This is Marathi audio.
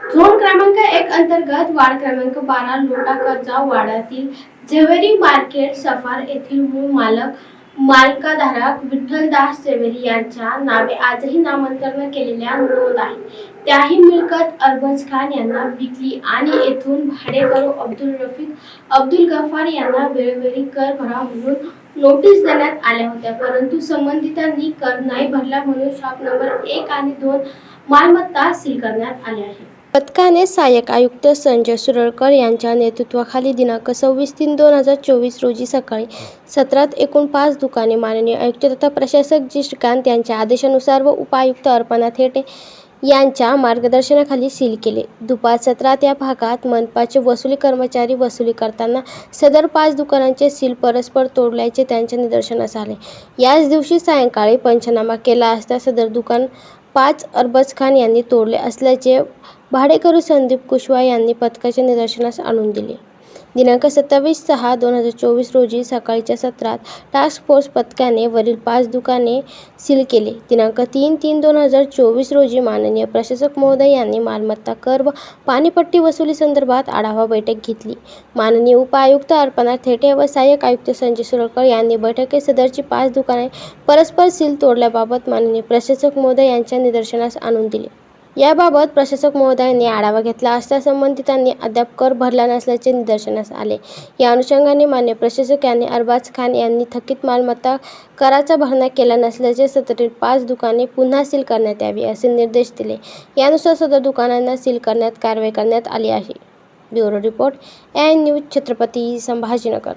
झोन क्रमांक एक अंतर्गत वार्ड क्रमांक बारा लोटा कर्जा वाड्यातील झेवेरी मार्केट सफार येथील मूळ मालक मालकाधारक विठ्ठलदास झेवेरी यांच्या नावे आजही नामांतरण केलेल्या नोंद आहे त्याही मिळकत अरबज खान यांना विकली आणि येथून भाडेकरू अब्दुल रफिक अब्दुल गफार यांना वेळोवेळी कर भरा म्हणून नोटीस देण्यात आल्या होत्या. परंतु संबंधितांनी कर नाही भरला म्हणून शॉप नंबर एक आणि दोन मालमत्ता सील करण्यात आल्या आहेत पथकाने सहाय्यक आयुक्त संजय सुरळकर यांच्या नेतृत्वाखाली दिनांक सव्वीस तीन दोन हजार चोवीस रोजी सकाळी सत्रात एकूण पाच दुकाने माननीय आयुक्त तथा प्रशासक जी श्रीकांत यांच्या आदेशानुसार व उपायुक्त अर्पणा थेटे यांच्या मार्गदर्शनाखाली सील केले. दुपार सत्रात या भागात मनपाचे वसुली कर्मचारी वसुली करताना सदर पाच दुकानांचे सील परस्पर तोडल्याचे त्यांच्या निदर्शनास आले. याच दिवशी सायंकाळी पंचनामा केला असता सदर दुकान पाच अरबज खान यांनी तोडले असल्याचे भाडेकरू संदीप कुशवा यांनी पथकाच्या निदर्शनास आणून दिले. दिनांक सत्तावीस सहा दोन हजार चोवीस रोजी सकाळच्या सत्रात टास्क फोर्स पथकाने वरील पाच दुकाने सील केले. दिनांक तीन तीन दोन हजार चोवीस रोजी माननीय प्रशासक महोदय यांनी मालमत्ता कर व पाणीपट्टी वसुली संदर्भात आढावा बैठक घेतली. माननीय उपायुक्त अर्पणा थेटे व सहाय्यक आयुक्त संजय सुरळकर यांनी बैठकीत सदरची पाच दुकाने परस्पर सील तोडल्याबाबत माननीय प्रशासक महोदय यांच्या निदर्शनास आणून दिले. याबाबत प्रशासक महोदयांनी आढावा घेतला असता संबंधितांनी अद्याप कर भरला नसल्याचे निदर्शनास आले. या अनुषंगाने मान्य प्रशासक यांनी अरबाज खान यांनी थकीत मालमत्ता कराचा भरणा केला नसल्याचे सदरील पाच दुकाने पुन्हा सील करण्यात यावी असे निर्देश दिले. यानुसार सदर दुकानांना सील करण्यात कारवाई करण्यात आली आहे. Bureau report N news Chhatrapati Sambhajinagar.